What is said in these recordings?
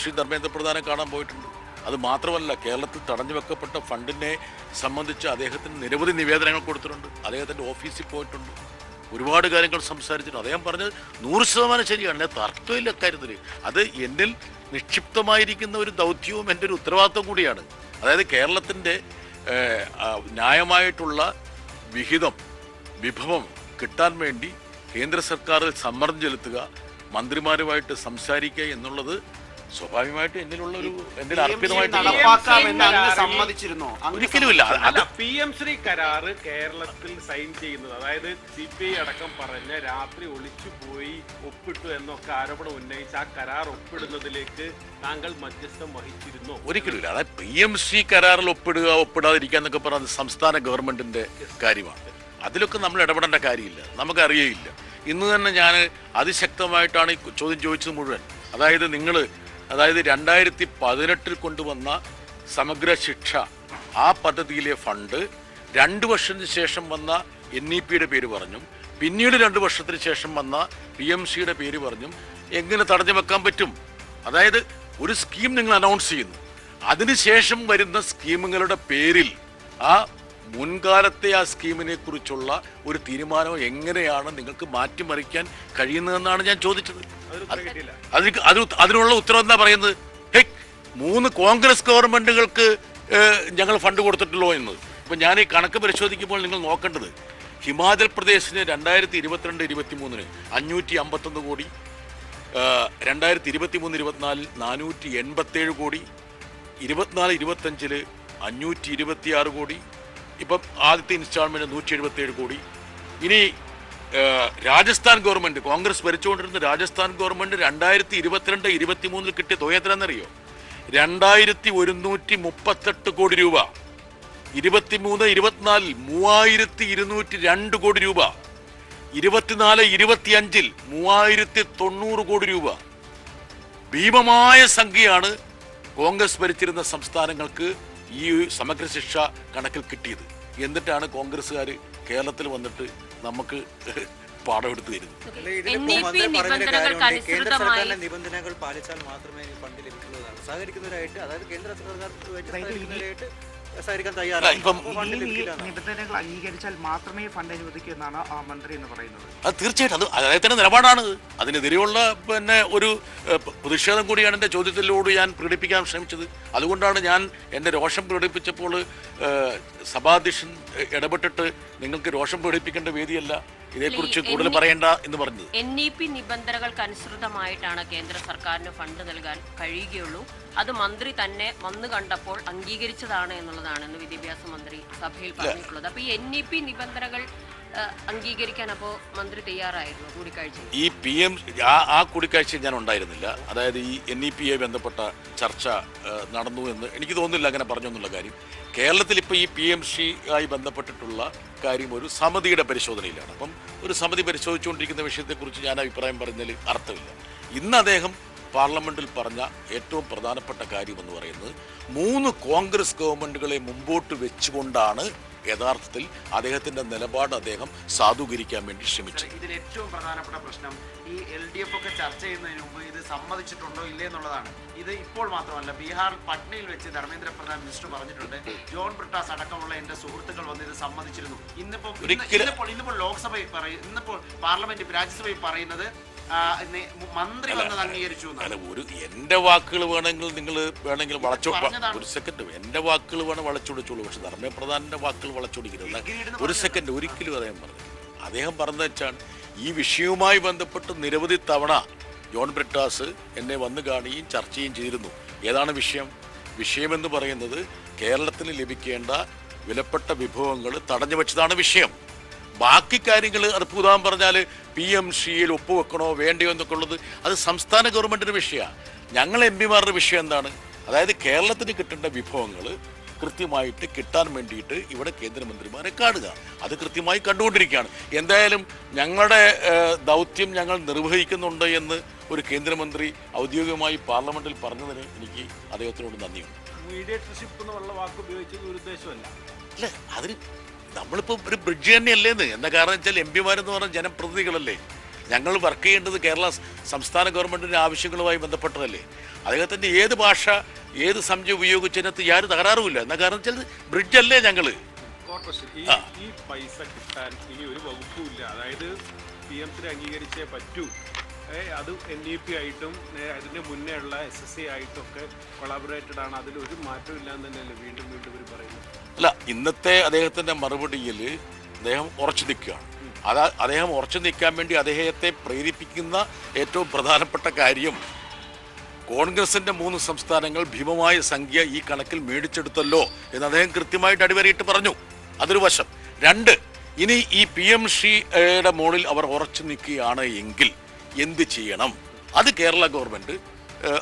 ശ്രീ ധർമ്മേന്ദ്ര പ്രധാനെ കാണാൻ പോയിട്ടുണ്ട്. അത് മാത്രമല്ല കേരളത്തിൽ തടഞ്ഞു വെക്കപ്പെട്ട ഫണ്ടിനെ സംബന്ധിച്ച് അദ്ദേഹത്തിന് നിരവധി നിവേദനങ്ങൾ കൊടുത്തിട്ടുണ്ട്. അദ്ദേഹത്തിന്റെ ഓഫീസിൽ പോയിട്ടുണ്ട്. ഒരുപാട് കാര്യങ്ങൾ സംസാരിച്ചിട്ടുണ്ട്. അദ്ദേഹം പറഞ്ഞത് നൂറ് ശതമാനം ശരിയാണ്. തർക്കമില്ല കാര്യത്തിൽ അത് എന്നിൽ നിക്ഷിപ്തമായിരിക്കുന്ന ഒരു ദൗത്യവും എന്റെ ഒരു ഉത്തരവാദിത്വം കൂടിയാണ്. അതായത് കേരളത്തിന്റെ ന്യായമായിട്ടുള്ള വിഹിതം വിഭവം കിട്ടാൻ വേണ്ടി കേന്ദ്ര സർക്കാരിൽ സമ്മർദ്ദം ചെലുത്തുക മന്ത്രിമാരുമായിട്ട് സംസാരിക്കുക എന്നുള്ളത് സ്വാഭാവികമായിട്ട് എന്തിനുള്ള ഒരു എന്നിൽ അർപ്പിതമായിട്ട് ഒരിക്കലുമില്ല. അല്ല പി എം ശ്രീ കരാറ് കേരളത്തിൽ സൈൻ ചെയ്യുന്നത് അതായത് സി പി ഐ അടക്കം പറഞ്ഞ രാത്രി ഒളിച്ചു പോയി ഒപ്പിട്ടു എന്നൊക്കെ ആരോപണം ഉന്നയിച്ച് ആ കരാർ ഒപ്പിടുന്നതിലേക്ക് താങ്കൾ മധ്യസ്ഥം വഹിച്ചിരുന്നു? ഒരിക്കലുമില്ല. അതായത് പി എം സി കരാറിൽ ഒപ്പിടുക ഒപ്പിടാതിരിക്കുക എന്നൊക്കെ പറഞ്ഞത് സംസ്ഥാന ഗവൺമെന്റിന്റെ കാര്യമാണ്. അതിലൊക്കെ നമ്മൾ ഇടപെടേണ്ട കാര്യമില്ല. നമുക്കറിയയില്ല. ഇന്ന് തന്നെ ഞാൻ അതിശക്തമായിട്ടാണ് ഈ ചോദ്യം ചോദിച്ചത് മുഴുവൻ. അതായത് നിങ്ങൾ അതായത് രണ്ടായിരത്തി പതിനെട്ടിൽ കൊണ്ടുവന്ന സമഗ്ര ശിക്ഷ ആ പദ്ധതിയിലെ ഫണ്ട് രണ്ട് വർഷത്തിന് ശേഷം വന്ന എൻ ഇ പിയുടെ പേര് പറഞ്ഞും പിന്നീട് രണ്ട് വർഷത്തിന് ശേഷം വന്ന പി എം സിയുടെ പേര് പറഞ്ഞും എങ്ങനെ തടഞ്ഞു വെക്കാൻ പറ്റും? അതായത് ഒരു സ്കീം നിങ്ങൾ അനൗൺസ് ചെയ്യുന്നു. അതിനുശേഷം വരുന്ന സ്കീമുകളുടെ പേരിൽ ആ മുൻകാലത്തെ ആ സ്കീമിനെ കുറിച്ചുള്ള ഒരു തീരുമാനം എങ്ങനെയാണ് നിങ്ങൾക്ക് മാറ്റിമറിക്കാൻ കഴിയുന്നതെന്നാണ് ഞാൻ ചോദിച്ചത്. അതിന് അത് അതിനുള്ള ഉത്തരം എന്താ പറയുന്നത്? ഹേ മൂന്ന് കോൺഗ്രസ് ഗവൺമെന്റുകൾക്ക് ഞങ്ങൾ ഫണ്ട് കൊടുത്തിട്ടുള്ളൂ എന്ന്. ഇപ്പൊ ഞാൻ ഈ കണക്ക് പരിശോധിക്കുമ്പോൾ നിങ്ങൾ നോക്കേണ്ടത് ഹിമാചൽ പ്രദേശിന് രണ്ടായിരത്തി ഇരുപത്തിരണ്ട് ഇരുപത്തി മൂന്നിന് അഞ്ഞൂറ്റി അമ്പത്തൊന്ന് കോടി രണ്ടായിരത്തി ഇരുപത്തി മൂന്ന് ഇരുപത്തിനാലിൽ നാനൂറ്റി എൺപത്തേഴ് കോടി ഇരുപത്തിനാല് ഇരുപത്തഞ്ചിൽ അഞ്ഞൂറ്റി ഇരുപത്തിയാറ് കോടി ഇപ്പം ആദ്യത്തെ ഇൻസ്റ്റാൾമെന്റ് നൂറ്റി എഴുപത്തേഴ് കോടി. ഇനി രാജസ്ഥാൻ ഗവൺമെന്റ് കോൺഗ്രസ് ഭരിച്ചുകൊണ്ടിരുന്ന രാജസ്ഥാൻ ഗവൺമെന്റ് രണ്ടായിരത്തി ഇരുപത്തിരണ്ട് ഇരുപത്തി മൂന്നിൽ കിട്ടിയ തുക എത്രയാണെന്നറിയോ? രണ്ടായിരത്തി ഒരുന്നൂറ്റി മുപ്പത്തെട്ട് കോടി രൂപ. ഇരുപത്തിമൂന്ന് ഇരുപത്തിനാലിൽ മൂവായിരത്തി ഇരുന്നൂറ്റി രണ്ട് കോടി രൂപ. ഇരുപത്തിനാല് ഇരുപത്തിയഞ്ചിൽ മൂവായിരത്തി തൊണ്ണൂറ് കോടി രൂപ. ഭീമമായ സംഖ്യയാണ് കോൺഗ്രസ് ഭരിച്ചിരുന്ന സംസ്ഥാനങ്ങൾക്ക് ഈ സമഗ്ര ശിക്ഷ കണക്കിൽ കിട്ടിയത്. എന്നിട്ടാണ് കോൺഗ്രസ്സുകാർ കേരളത്തിൽ വന്നിട്ട് നമുക്ക് പാഠമെടുത്ത് തരുന്നത്. നിബന്ധനകൾ പാലിച്ചാൽ മാത്രമേ ഈ ഫണ്ട് ലഭിക്കുന്നതാണ്. സഹകരിക്കുന്നവരായിട്ട് അതായത് കേന്ദ്ര സർക്കാർ സഹകരിക്കാൻ തയ്യാറാണ്. നിബന്ധനകൾ അംഗീകരിച്ചാൽ മാത്രമേ ഫണ്ട് അനുവദിക്കൂ എന്നാണ് ആ മന്ത്രി എന്ന് പറയുന്നത്. അത് തീർച്ചയായിട്ടും. അത് അദ്ദേഹത്തിന്റെ നിലപാടാണ് അതിനെതിരെയുള്ള പിന്നെ ഒരു പ്രതിഷേധം കൂടിയാണ് എന്റെ ചോദ്യത്തിലൂടെ ഞാൻ പ്രകടിപ്പിക്കാൻ ശ്രമിച്ചത്. അതുകൊണ്ടാണ് ഞാൻ എന്റെ രോഷം പ്രകടിപ്പിച്ചപ്പോൾ സഭാധ്യക്ഷൻ ഇടപെട്ടിട്ട് നിങ്ങൾക്ക് രോഷം പ്രകടിപ്പിക്കേണ്ട വേദിയല്ല. ഇതേക്കുറിച്ച് കൂടുതൽ പറയേണ്ട എന്ന് പറഞ്ഞു എൻ ഇ പി നിബന്ധനകൾക്ക് അനുസൃതമായിട്ടാണ് കേന്ദ്ര സർക്കാരിന് ഫണ്ട് നൽകാൻ കഴിയുകയുള്ളൂ. അത് മന്ത്രി തന്നെ വന്നു കണ്ടപ്പോൾ അംഗീകരിച്ചതാണ് എന്നുള്ളതാണ് ഇന്ന് വിദ്യാഭ്യാസ മന്ത്രി സഭയിൽ പറഞ്ഞിട്ടുള്ളത്. അപ്പൊ ഈ എൻ ഇ പി നിബന്ധനകൾ അംഗീകരിക്കാൻ അപ്പോൾ മന്ത്രി തയ്യാറായിരുന്നു കൂടിക്കാഴ്ച ഈ പി എം ആ കൂടിക്കാഴ്ചയിൽ ഞാൻ ഉണ്ടായിരുന്നില്ല. അതായത് ഈ എൻ ഇ പി എ ബന്ധപ്പെട്ട ചർച്ച നടന്നു എന്ന് എനിക്ക് തോന്നുന്നില്ല അങ്ങനെ പറഞ്ഞു എന്നുള്ള കാര്യം. കേരളത്തിൽ ഇപ്പോൾ ഈ പി എം സി ആയി ബന്ധപ്പെട്ടിട്ടുള്ള കാര്യം ഒരു സമിതിയുടെ പരിശോധനയിലാണ്. അപ്പം ഒരു സമിതി പരിശോധിച്ചുകൊണ്ടിരിക്കുന്ന വിഷയത്തെക്കുറിച്ച് ഞാൻ അഭിപ്രായം പറഞ്ഞതിൽ അർത്ഥമില്ല. ഇന്ന് അദ്ദേഹം പാർലമെന്റിൽ പറഞ്ഞ ഏറ്റവും പ്രധാനപ്പെട്ട കാര്യം എന്ന് പറയുന്നത് മൂന്ന് കോൺഗ്രസ് ഗവൺമെന്റുകളെ മുമ്പോട്ട് വെച്ചുകൊണ്ടാണ് യഥാർത്ഥത്തിൽ അദ്ദേഹത്തിന്റെ നിലപാട് അദ്ദേഹം സാധൂകരിക്കാൻ വേണ്ടി ശ്രമിച്ചത്. ഇതിൽ ഏറ്റവും പ്രധാനപ്പെട്ട പ്രശ്നം ഈ എൽ ഡി എഫ് ഒക്കെ ചർച്ച ചെയ്യുന്നതിന് മുമ്പ് ഇത് സമ്മതിച്ചിട്ടുണ്ടോ ഇല്ലേ എന്നുള്ളതാണ്. ഇത് ഇപ്പോൾ മാത്രമല്ല ബീഹാർ പട്നയിൽ വെച്ച് ധർമ്മേന്ദ്ര പ്രധാൻ മിനിസ്റ്റർ പറഞ്ഞിട്ടുണ്ട് ജോൺ ബ്രിട്ടാസ് അടക്കമുള്ള എന്റെ സുഹൃത്തുക്കൾ വന്ന് ഇത് സമ്മതിച്ചിരുന്നു. ഇന്നിപ്പോ ഇന്നിപ്പോൾ ഇന്നിപ്പോൾ ലോക്സഭയിൽ പറയും ഇന്നിപ്പോൾ പാർലമെന്റ് രാജ്യസഭയിൽ പറയുന്നത് മന്ത്രി വന്നത് അംഗീകരിച്ചു. അല്ല ഒരു എന്റെ വാക്കുകൾ വേണമെങ്കിൽ നിങ്ങൾ വേണമെങ്കിൽ വളച്ചോ ഒരു സെക്കൻഡ് എന്റെ വാക്കുകൾ വേണം വളച്ചൊടിച്ചോളൂ പക്ഷെ ധർമ്മപ്രധാനന്റെ വാക്കുകൾ വളച്ചൊടിക്കരുത്. ഒരു സെക്കൻഡ് ഒരിക്കലും അദ്ദേഹം പറഞ്ഞു അദ്ദേഹം പറഞ്ഞത് വെച്ചാൽ ഈ വിഷയവുമായി ബന്ധപ്പെട്ട് നിരവധി തവണ ജോൺ ബ്രിട്ടാസ് എന്നെ വന്ന് കാണുകയും ചർച്ചയും ചെയ്തിരുന്നു. ഏതാണ് വിഷയം? വിഷയമെന്ന് പറയുന്നത് കേരളത്തിന് ലഭിക്കേണ്ട വിലപ്പെട്ട വിഭവങ്ങൾ തടഞ്ഞു വെച്ചതാണ് വിഷയം. ബാക്കി കാര്യങ്ങൾ അത് പുതാൻ പറഞ്ഞാൽ പി എം സിയിൽ ഒപ്പുവെക്കണോ വേണ്ടയോ എന്നൊക്കെ ഉള്ളത് അത് സംസ്ഥാന ഗവൺമെന്റിന്റെ വിഷയമാണ് ഞങ്ങൾ എം പിമാരുടെ വിഷയം എന്താണ്? അതായത് കേരളത്തിന് കിട്ടേണ്ട വിഭവങ്ങൾ കൃത്യമായിട്ട് കിട്ടാൻ വേണ്ടിയിട്ട് ഇവിടെ കേന്ദ്രമന്ത്രിമാരെ കാണുക. അത് കൃത്യമായി കണ്ടുകൊണ്ടിരിക്കുകയാണ്. എന്തായാലും ഞങ്ങളുടെ ദൗത്യം ഞങ്ങൾ നിർവഹിക്കുന്നുണ്ട് എന്ന് ഒരു കേന്ദ്രമന്ത്രി ഔദ്യോഗികമായി പാർലമെന്റിൽ പറഞ്ഞതിന് എനിക്ക് അദ്ദേഹത്തിനോട് നന്ദിയുണ്ട്. മീഡിയേറ്റർഷിപ്പ് എന്നുള്ള വാക്ക് ഉപയോഗിച്ചത് ഒരു ഉദ്ദേശമല്ല അല്ല അതിന് നമ്മളിപ്പോൾ ഒരു ബ്രിഡ്ജ് തന്നെയല്ലേന്ന് എന്താ കാരണം വെച്ചാൽ എം പിമാരെന്ന് പറഞ്ഞ ജനപ്രതിനിധികളല്ലേ? ഞങ്ങൾ വർക്ക് ചെയ്യേണ്ടത് കേരള സംസ്ഥാന ഗവൺമെന്റിന്റെ ആവശ്യങ്ങളുമായി ബന്ധപ്പെട്ടതല്ലേ? അദ്ദേഹത്തിന്റെ ഏത് ഭാഷ ഏത് സംശയം ഉപയോഗിച്ചതിനകത്ത് യാതൊരു തകരാറുമില്ല. എന്നാ കാരണം വെച്ചാൽ ബ്രിഡ്ജല്ലേ ഞങ്ങൾ കോർപ്പറേഷൻ ഈ പൈസ കിട്ടാൻ ഇനി ഒരു വകുപ്പുമില്ല അതായത് പി എം അംഗീകരിച്ചേ പറ്റൂ. അത് എൻ ഇ പി ആയിട്ടും അതിന്റെ മുന്നേ ഉള്ള എസ് എസ് സി ആയിട്ടും ഒക്കെ കൊളാബറേറ്റഡ് ആണ്. അതിൽ ഒരു മാറ്റം ഇല്ലാന്ന് തന്നെയല്ലേ വീണ്ടും വീണ്ടും ഇവർ പറയുന്നത്? അല്ല ഇന്നത്തെ അദ്ദേഹത്തിന്റെ മറുപടിയിൽ അദ്ദേഹം ഉറച്ചു നിൽക്കുകയാണ്. അതാ അദ്ദേഹം ഉറച്ചു നിൽക്കാൻ വേണ്ടി അദ്ദേഹത്തെ പ്രേരിപ്പിക്കുന്ന ഏറ്റവും പ്രധാനപ്പെട്ട കാര്യം കോൺഗ്രസിന്റെ മൂന്ന് സംസ്ഥാനങ്ങൾ ഭീമമായ സംഖ്യ ഈ കണക്കിൽ മേടിച്ചെടുത്തല്ലോ എന്ന് അദ്ദേഹം കൃത്യമായിട്ട് അടിവരയിട്ട് പറഞ്ഞു. അതൊരു വശം. രണ്ട് ഇനി ഈ പി എം ഷിയുടെ മുകളിൽ അവർ ഉറച്ചു നിൽക്കുകയാണ് എങ്കിൽ എന്ത് ചെയ്യണം? അത് കേരള ഗവൺമെന്റ്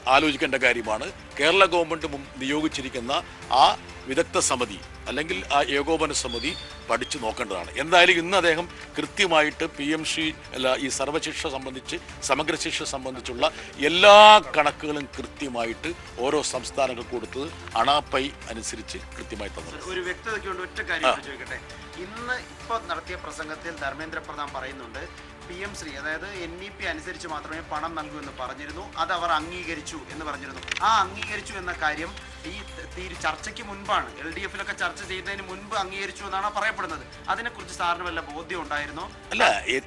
ആലോചിക്കേണ്ട കാര്യമാണ്. കേരള ഗവൺമെന്റ് മുൻ- നിയോഗിച്ചിരിക്കുന്ന ആ വിദഗ്ധ സമിതി അല്ലെങ്കിൽ ആ ഏകോപന സമിതി പഠിച്ചു നോക്കേണ്ടതാണ്. എന്തായാലും ഇന്ന് അദ്ദേഹം കൃത്യമായിട്ട് പി എം സി അല്ല ഈ സർവശിക്ഷ സംബന്ധിച്ച് സമഗ്ര ശിക്ഷ സംബന്ധിച്ചുള്ള എല്ലാ കണക്കുകളും കൃത്യമായിട്ട് ഓരോ സംസ്ഥാനങ്ങൾക്ക് കൊടുത്തത് അണാപ്പൈ അനുസരിച്ച് കൃത്യമായി തന്നത് ഒരു വ്യക്തതയ്ക്കുണ്ട്. ഒറ്റ കാര്യം ചോദിക്കട്ടെ. ഇന്ന് ഇപ്പൊ നടത്തിയ പ്രസംഗത്തിൽ ധർമ്മേന്ദ്ര പ്രധാൻ പറയുന്നുണ്ട് പി എം ശ്രീ അതായത് എൻ ഇ പി അനുസരിച്ച് മാത്രമേ പണം നൽകൂ എന്ന് പറഞ്ഞിരുന്നു അത് അവർ അംഗീകരിച്ചു എന്ന് പറഞ്ഞിരുന്നു. ആ അംഗീകരിച്ചു എന്ന കാര്യം ഈ ചർച്ചയ്ക്ക് മുൻപാണ്. എൽ ഡി എഫിലൊക്കെ ചർച്ച ചെയ്യുന്നതിന് മുൻപ് അംഗീകരിച്ചു എന്നാണ് പറയപ്പെടുന്നത്. അതിനെക്കുറിച്ച് സാറിന് വല്ല ബോധ്യം ഉണ്ടായിരുന്നോ? അല്ല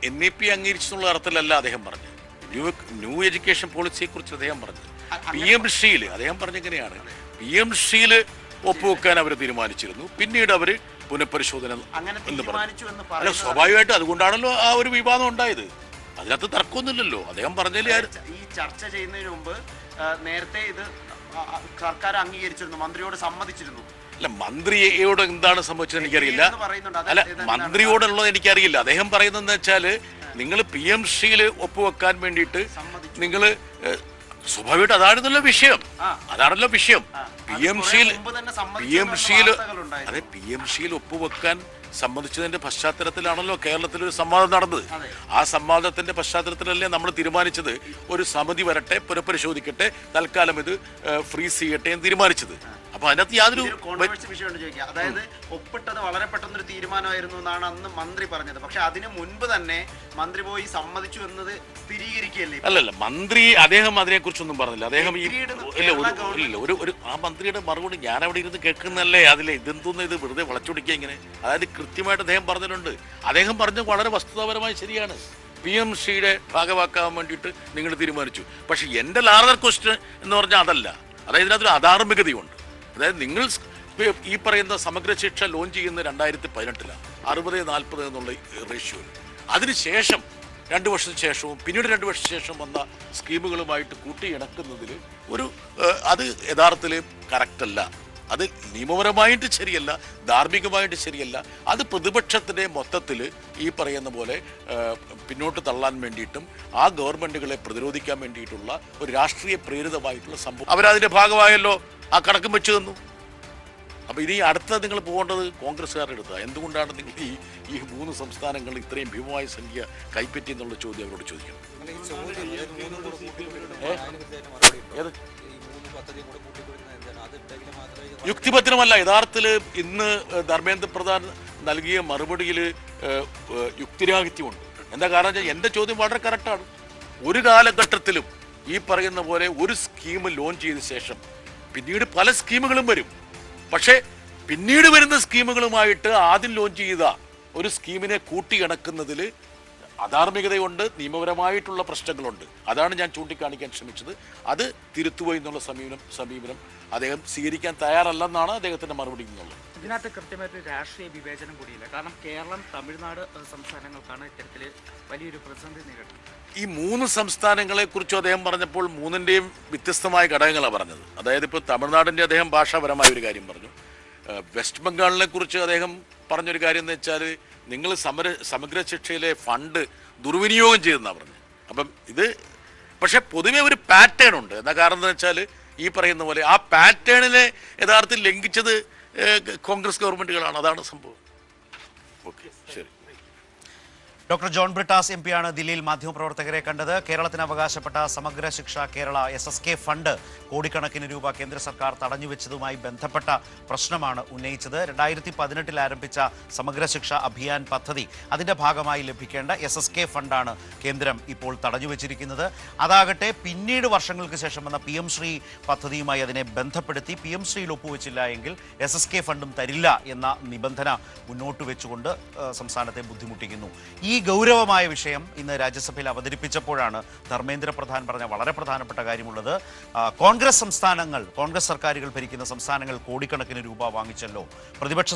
എൻ ഇ പി അംഗീകരിച്ചെന്നുള്ള അർത്ഥത്തിലല്ല അദ്ദേഹം പറഞ്ഞു ന്യൂ ന്യൂ എഡ്യൂക്കേഷൻ പോളിസിയെ കുറിച്ച് അദ്ദേഹം പറഞ്ഞു പി എം ഷിയിൽ അദ്ദേഹം പറഞ്ഞെങ്ങനെയാണ്? പി എം ഷിയിൽ ഒപ്പുവെക്കാൻ അവർ തീരുമാനിച്ചിരുന്നു. പിന്നീട് അവർ പുനഃപരിശോധന എന്ന് പറഞ്ഞു. അല്ല സ്വാഭാവികമായിട്ട് അതുകൊണ്ടാണല്ലോ ആ ഒരു വിവാദം ഉണ്ടായത്. അതിനകത്ത് തർക്കമൊന്നുമില്ലല്ലോ. അദ്ദേഹം പറഞ്ഞതിൽ ഈ ചർച്ച ചെയ്യുന്നതിന് മുമ്പ് നേരത്തെ ഇത് സർക്കാർ അംഗീകരിച്ചിരുന്നു മന്ത്രിയോട് സമ്മതിച്ചിരുന്നു. അല്ല മന്ത്രിയോട് എന്താണ് സംഭവിച്ചത് എനിക്കറിയില്ല. അല്ല മന്ത്രിയോടുള്ളത് എനിക്കറിയില്ല. അദ്ദേഹം പറയുന്നതെന്ന് വെച്ചാൽ നിങ്ങൾ പി എം സിയിൽ ഒപ്പുവെക്കാൻ വേണ്ടിയിട്ട് നിങ്ങൾ സ്വാഭാവികമായിട്ട് അതായിരുന്നല്ലോ വിഷയം. അതാണല്ലോ വിഷയം. പി എം സിയിൽ പി എം സിയിൽ അതെ പി എം സിയിൽ ഒപ്പുവെക്കാൻ സംബന്ധിച്ചതിന്റെ പശ്ചാത്തലത്തിലാണല്ലോ കേരളത്തിൽ ഒരു സംവാദം നടന്നത്. ആ സംവാദത്തിന്റെ പശ്ചാത്തലത്തിലല്ലേ നമ്മൾ തീരുമാനിച്ചത്? ഒരു സമിതി വരട്ടെ പുനഃപരിശോധിക്കട്ടെ തൽക്കാലം ഇത് ഫ്രീസ് ചെയ്യട്ടെ എന്ന് തീരുമാനിച്ചത്. അപ്പൊ അതിനകത്ത് യാതൊരു അതായത് ഒപ്പിട്ടത് വളരെ പെട്ടെന്നൊരു തീരുമാനമായിരുന്നു എന്നാണ് അന്ന് മന്ത്രി പറഞ്ഞത്. പക്ഷെ അതിന് മുൻപ് തന്നെ മന്ത്രി പോയി സമ്മതിച്ചു എന്നത് സ്ഥിരീകരിക്കുകയല്ലേ? അല്ലല്ല മന്ത്രി അദ്ദേഹം അതിനെ കുറിച്ചൊന്നും പറഞ്ഞില്ല. അദ്ദേഹം ഈ ഇല്ല ഒരു ഒരു ആ മന്ത്രിയുടെ മറുപടി ഞാൻ അവിടെ ഇരുന്ന് കേൾക്കുന്നല്ലേ അതിലെ. ഇതെന്തോന്ന് ഇത് വെറുതെ വളച്ചൊടിക്കുക ഇങ്ങനെ. അതായത് കൃത്യമായിട്ട് അദ്ദേഹം പറഞ്ഞിട്ടുണ്ട്. അദ്ദേഹം പറഞ്ഞത് വളരെ വസ്തുതാപരമായി ശരിയാണ്. പി എം സിയുടെ ഭാഗമാക്കാൻ വേണ്ടിയിട്ട് നിങ്ങൾ തീരുമാനിച്ചു. പക്ഷെ എന്റെ ലാർജർ ക്വസ്റ്റ്യൻ എന്ന് പറഞ്ഞാൽ അതല്ല. അതായത് ഇതിനകത്തൊരു അധാർമികതയുണ്ട്. അതായത് നിങ്ങൾ ഈ പറയുന്ന സമഗ്ര ശിക്ഷ ലോഞ്ച് ചെയ്യുന്ന രണ്ടായിരത്തി പതിനെട്ടിലാണ് അറുപത് നാൽപ്പത് എന്നുള്ള റേഷ്യോ അതിനുശേഷം രണ്ട് വർഷത്തിന് ശേഷവും പിന്നീട് രണ്ട് വർഷത്തിന് ശേഷം വന്ന സ്കീമുകളുമായിട്ട് കൂട്ടിയിണക്കുന്നതിൽ ഒരു അത് യഥാർത്ഥത്തിൽ കറക്റ്റല്ല. അത് നിയമപരമായിട്ട് ശരിയല്ല ധാർമ്മികമായിട്ട് ശരിയല്ല. അത് പ്രതിപക്ഷത്തിന്റെ മൊത്തത്തിൽ ഈ പറയുന്ന പോലെ പിന്നോട്ട് തള്ളാൻ വേണ്ടിയിട്ടും ആ ഗവൺമെന്റുകളെ പ്രതിരോധിക്കാൻ വേണ്ടിയിട്ടുള്ള ഒരു രാഷ്ട്രീയ പ്രേരിതമായിട്ടുള്ള സംഭവം. അവരതിന്റെ ഭാഗമായല്ലോ. ആ കണക്കും വെച്ച് തന്നു അപ്പോൾ ഇനി അടുത്ത നിങ്ങൾ പോകേണ്ടത് കോൺഗ്രസ്സുകാരുടെ അടുത്താണ് എന്തുകൊണ്ടാണ് നിങ്ങൾ ഈ ഈ മൂന്ന് സംസ്ഥാനങ്ങൾ ഇത്രയും ഭീമമായ സംഖ്യ കൈപ്പറ്റി എന്നുള്ള ചോദ്യം അവരോട് ചോദിക്കണം? യുക്തിപത്രമല്ല യഥാർത്ഥത്തിൽ ഇന്ന് ധർമ്മേന്ദ്ര പ്രധാൻ നൽകിയ മറുപടിയിൽ യുക്തിരാഹിത്യമുണ്ട്. എന്താ കാരണം വെച്ചാൽ എന്റെ ചോദ്യം വളരെ കറക്റ്റാണ് ഒരു കാലഘട്ടത്തിലും ഈ പറയുന്ന പോലെ ഒരു സ്കീം ലോഞ്ച് ചെയ്ത ശേഷം പിന്നീട് പല സ്കീമുകളും വരും. പക്ഷേ പിന്നീട് വരുന്ന സ്കീമുകളുമായിട്ട് ആദ്യം ലോഞ്ച് ചെയ്ത ഒരു സ്കീമിനെ കൂട്ടിയിണക്കുന്നതിൽ അധാർമികതയുണ്ട് നിയമപരമായിട്ടുള്ള പ്രശ്നങ്ങളുണ്ട്. അതാണ് ഞാൻ ചൂണ്ടിക്കാണിക്കാൻ ശ്രമിച്ചത്. അത് തിരുത്തുക എന്നുള്ള സമീപനം സമീപനം അദ്ദേഹം സ്വീകരിക്കാൻ തയ്യാറല്ലെന്നാണ് അദ്ദേഹത്തിന്റെ മറുപടി എന്നുള്ളത് ഇതിനകത്ത് കൃത്യമായിട്ട് രാഷ്ട്രീയ വിവേചനം കൂടിയില്ല. കാരണം കേരളം തമിഴ്നാട് സംസ്ഥാനങ്ങൾക്കാണ് ഇത്തരത്തിൽ വലിയൊരു പ്രതിസന്ധി നേരിടുന്നത്. ഈ മൂന്ന് സംസ്ഥാനങ്ങളെ കുറിച്ചും അദ്ദേഹം പറഞ്ഞപ്പോൾ മൂന്നിന്റെയും വ്യത്യസ്തമായ ഘടകങ്ങളാണ് പറഞ്ഞത്. അതായത് ഇപ്പോൾ തമിഴ്നാടിന്റെ അദ്ദേഹം ഭാഷാപരമായ ഒരു കാര്യം പറഞ്ഞു. വെസ്റ്റ് ബംഗാളിനെ കുറിച്ച് അദ്ദേഹം പറഞ്ഞൊരു കാര്യം എന്ന് വെച്ചാൽ നിങ്ങൾ സമര സമഗ്ര ശിക്ഷയിലെ ഫണ്ട് ദുർവിനിയോഗം ചെയ്തെന്നാണ് പറഞ്ഞത്. അപ്പം ഇത് പക്ഷെ പൊതുവെ ഒരു പാറ്റേൺ ഉണ്ട്. എന്താ കാരണം എന്ന് വെച്ചാൽ ഈ പറയുന്ന പോലെ ആ പാറ്റേണിനെ യഥാർത്ഥത്തിൽ ലംഘിച്ചത് കോൺഗ്രസ് ഗവൺമെന്റുകളാണ് അതാണ് സംഭവം. ഓക്കെ ശരി. ഡോക്ടർ ജോൺ ബ്രിട്ടാസ് എം പിയാണ് ദില്ലിയിൽ മാധ്യമപ്രവർത്തകരെ കണ്ടത്. കേരളത്തിന് അവകാശപ്പെട്ട Samagra Shiksha Kerala S S K fund കോടിക്കണക്കിന് രൂപ കേന്ദ്ര സർക്കാർ തടഞ്ഞുവെച്ചതുമായി ബന്ധപ്പെട്ട പ്രശ്നമാണ് ഉന്നയിച്ചത്. രണ്ടായിരത്തി പതിനെട്ടിൽ ആരംഭിച്ച സമഗ്ര ശിക്ഷ അഭിയാൻ പദ്ധതി അതിന്റെ ഭാഗമായി ലഭിക്കേണ്ട എസ് എസ് കെ ഫണ്ടാണ് കേന്ദ്രം ഇപ്പോൾ തടഞ്ഞുവെച്ചിരിക്കുന്നത്. അതാകട്ടെ പിന്നീട് വർഷങ്ങൾക്ക് ശേഷം വന്ന പി എം ശ്രീ പദ്ധതിയുമായി അതിനെ ബന്ധപ്പെടുത്തി പി എം ശ്രീയിൽ ഒപ്പുവെച്ചില്ല എങ്കിൽ എസ് എസ് കെ ഫണ്ടും തരില്ല എന്ന നിബന്ധന മുന്നോട്ട് വെച്ചുകൊണ്ട് സംസ്ഥാനത്തെ ബുദ്ധിമുട്ടിക്കുന്നു. ഈ ഗൗരവമായ വിഷയം ഇന്ന് രാജ്യസഭയിൽ അവതരിപ്പിച്ചപ്പോഴാണ് ധർമ്മേന്ദ്ര പ്രധാൻ പറഞ്ഞ വളരെ പ്രധാനപ്പെട്ട കാര്യമുള്ളത്. കോൺഗ്രസ് സംസ്ഥാനങ്ങൾ കോൺഗ്രസ് സർക്കാരുകൾ ഭരിക്കുന്ന സംസ്ഥാനങ്ങൾ കോടിക്കണക്കിന് രൂപ വാങ്ങിച്ചല്ലോ. പ്രതിപക്ഷ